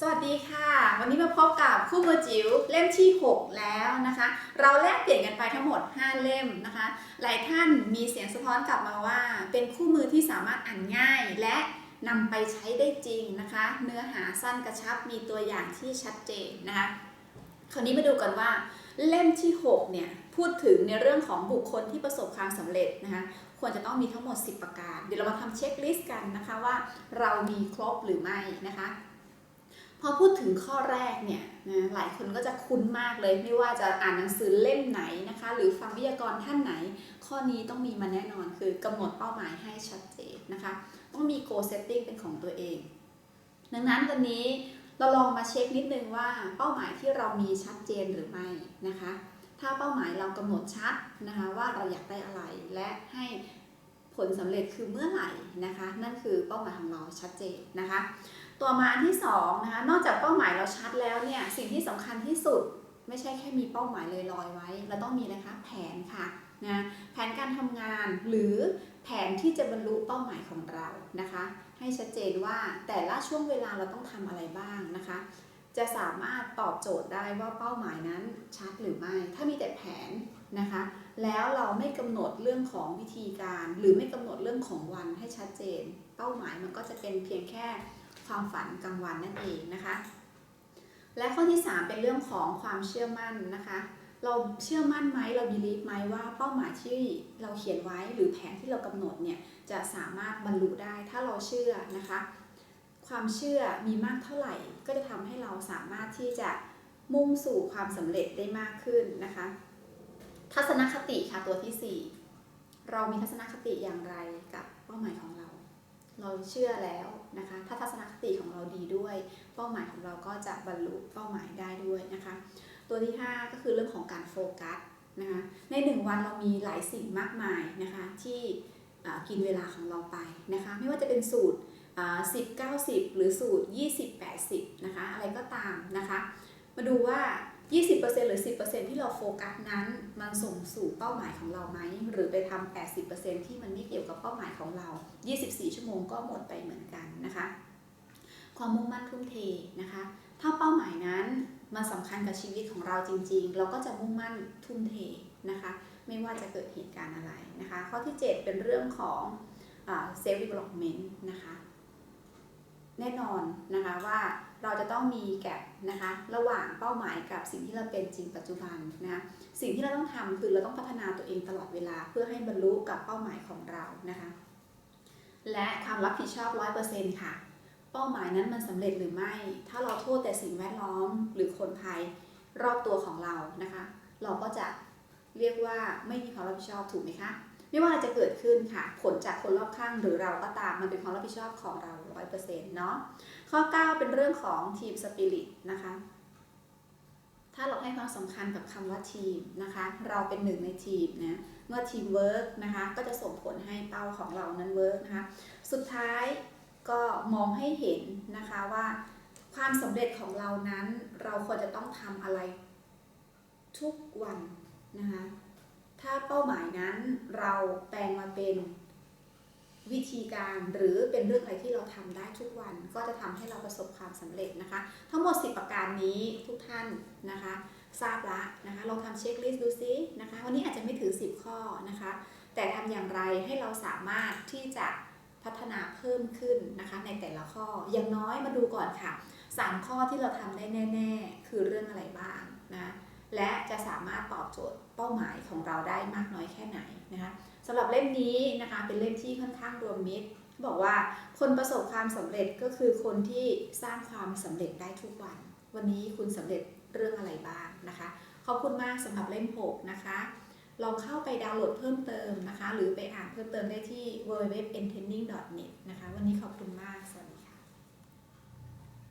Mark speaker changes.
Speaker 1: สวัสดีค่ะ วันนี้มาพบกับคู่มือจิ๋วเล่มที่ 6 แล้วนะคะ เราแลกเปลี่ยนกันไปทั้งหมด 5 เล่มนะคะ หลายท่านมีเสียงสะท้อนกลับมาว่า เป็นคู่มือที่สามารถอ่านง่ายและนำไปใช้ได้จริงนะคะ เนื้อหาสั้นกระชับมีตัวอย่างที่ชัดเจนนะคะคราวนี้มาดูกันว่าเล่มที่ 6 เนี่ยพูดถึงในเรื่องของบุคคลที่ประสบความสำเร็จนะคะควรจะต้องมีทั้งหมด 10 ประการ เดี๋ยวเรามาทำเช็คลิสต์กันนะคะว่าเรามีครบหรือไม่นะคะ พอพูดถึงข้อแรกเนี่ยนะหลายคนก็จะคุ้นมากเลย ไม่ว่าจะอ่านหนังสือเล่มไหนนะคะ หรือฟังวิทยากรท่านไหน ข้อนี้ต้องมีมาแน่นอนคือกำหนดเป้าหมายให้ชัดเจนนะคะ ต้องมี goal setting เป็นของตัวเอง ดังนั้นวันนี้เราลองมาเช็คนิดนึงว่าเป้าหมายที่เรามีชัดเจนหรือไม่นะคะ ถ้าเป้าหมายเรากำหนดชัดนะคะว่าเราอยากได้อะไรและให้ ผลสำเร็จคือเมื่อไหร่นะคะ นั่นคือเป้าหมายของเราชัดเจนนะคะ ตัวมาอันที่2นะคะ นอกจากเป้าหมายเราชัดแล้วเนี่ยสิ่งที่สำคัญที่สุดไม่ใช่แค่มีเป้าหมายลอยๆไว้ เราต้องมีอะคะแผนค่ะนะแผนการทำงานหรือแผนที่จะบรรลุเป้าหมายของเรานะคะ ให้ชัดเจนว่าแต่ละช่วงเวลาเราต้องทำอะไรบ้างนะคะ จะสามารถตอบโจทย์ได้ว่าเป้าหมายนั้นชัดหรือไม่ ถ้ามีแต่แผนนะคะ แล้วเราไม่กำหนดเรื่องของวิธีการ หรือไม่กำหนดเรื่องของวันให้ชัดเจน เป้าหมายมันก็จะเป็นเพียงแค่ความฝันกลางวันนั่นเองนะคะ และข้อที่ 3 เป็นเรื่องของความเชื่อมั่นนะคะ เราเชื่อมั่นไหมเราบิลีฟไหมว่าเป้าหมายที่เราเขียนไว้หรือแผนที่เรากำหนดเนี่ยจะสามารถบรรลุได้ถ้าเราเชื่อนะคะ ความเชื่อมีมากเท่าไหร่ ก็จะทำให้เราสามารถที่จะมุ่งสู่ความสำเร็จได้มากขึ้นนะคะ ทัศนคติค่ะตัวที่ 4 เรามีทัศนคติอย่างไรกับเป้าหมายของเรา เราเชื่อแล้วนะคะ ถ้าทัศนคติของเราดีด้วย เป้าหมายของเราก็จะบรรลุเป้าหมายได้ด้วยนะคะ ตัวที่ 5 ก็คือเรื่องของการโฟกัสนะคะ ใน 1 วันเรามีหลายสิ่งมากมายนะคะที่กินเวลาของเราไปนะคะ ไม่ว่าจะเป็นสูตร10 90 หรือสูตร 20 80 นะคะ อะไรก็ตามนะคะ มาดูว่า 20%หรือ 10%ที่เราโฟกัสนั้น มันส่งสู่เป้าหมายของเราไหม หรือไปทำ80%ที่มันไม่เกี่ยวกับเป้าหมายของเรา 24 ชั่วโมงก็หมดไปเหมือนกันนะคะ ความมุ่งมั่นทุ่มเทนะคะ ถ้าเป้าหมายนั้นมันสำคัญกับชีวิตของเราจริง ๆ เราก็จะมุ่งมั่นทุ่มเทนะคะ ไม่ว่าจะเกิดเหตุการณ์อะไรนะคะ ข้อที่ 7 เป็นเรื่องของ self development นะคะ แน่นอนนะคะว่า เราจะต้องมีแกลบนะคะระหว่างเป้าหมายกับสิ่งที่เราเป็นจริงปัจจุบันนะสิ่งที่เราต้องทำคือเราต้องพัฒนาตัวเองตลอดเวลา เพื่อให้บรรลุกับเป้าหมายของเรานะคะ และความรับผิดชอบ 100%ค่ะเป้าหมายนั้นมันสำเร็จหรือไม่ ถ้าเราโทษแต่สิ่งแวดล้อมหรือคนภายรอบตัวของเรานะคะ เราก็จะเรียกว่าไม่มีความรับผิดชอบถูกไหมคะ ไม่ว่าอะไรจะเกิดขึ้นค่ะ ผลจากคนรอบข้างหรือเราก็ตามมันเป็นความรับผิดชอบของเรา 100%เนาะ ข้อ 9 เป็นเรื่องของทีมสปิริตนะคะ ถ้าเราให้ความสำคัญกับคำว่าทีมนะคะ เราเป็นหนึ่งในทีมนะ เมื่อทีมเวิร์กนะคะ ก็จะส่งผลให้เป้าของเรานั้นเวิร์กนะคะ สุดท้ายก็มองให้เห็นนะคะว่าความสำเร็จของเรานั้น เราควรจะต้องทำอะไรทุกวันนะคะ ถ้าเป้าหมายนั้นเราแปลงมาเป็น วิธีการหรือเป็นเรื่องอะไรที่เราทำได้ทุกวันก็จะทำให้เราประสบความสำเร็จนะคะ ทั้งหมด 10 ประการนี้ทุกท่านนะคะ ทราบละนะคะลองทำเช็คลิสต์ดูซินะคะ วันนี้อาจจะไม่ถึง 10 ข้อนะคะ แต่ทำอย่างไรให้เราสามารถที่จะพัฒนาเพิ่มขึ้นนะคะ ในแต่ละข้ออย่างน้อยมาดูก่อนค่ะ 3 ข้อที่เราทำได้แน่ ๆ คือเรื่องอะไรบ้างนะ และจะสามารถตอบโจทย์เป้าหมายของเราได้มากน้อยแค่ไหนนะคะสำหรับเล่มนี้นะคะเป็นเล่มที่ค่อนข้างรวมมิตรบอกว่าคนประสบความสำเร็จก็คือคนที่สร้างความสำเร็จได้ทุกวัน วันนี้คุณสำเร็จเรื่องอะไรบ้างนะคะ ขอบคุณมากสำหรับเล่ม6นะคะลองเข้าไปดาวน์โหลดเพิ่มเติมนะคะ หรือไปอ่านเพิ่มเติมได้ที่ www.entending.net นะคะ วันนี้ขอบคุณมากสวัสดี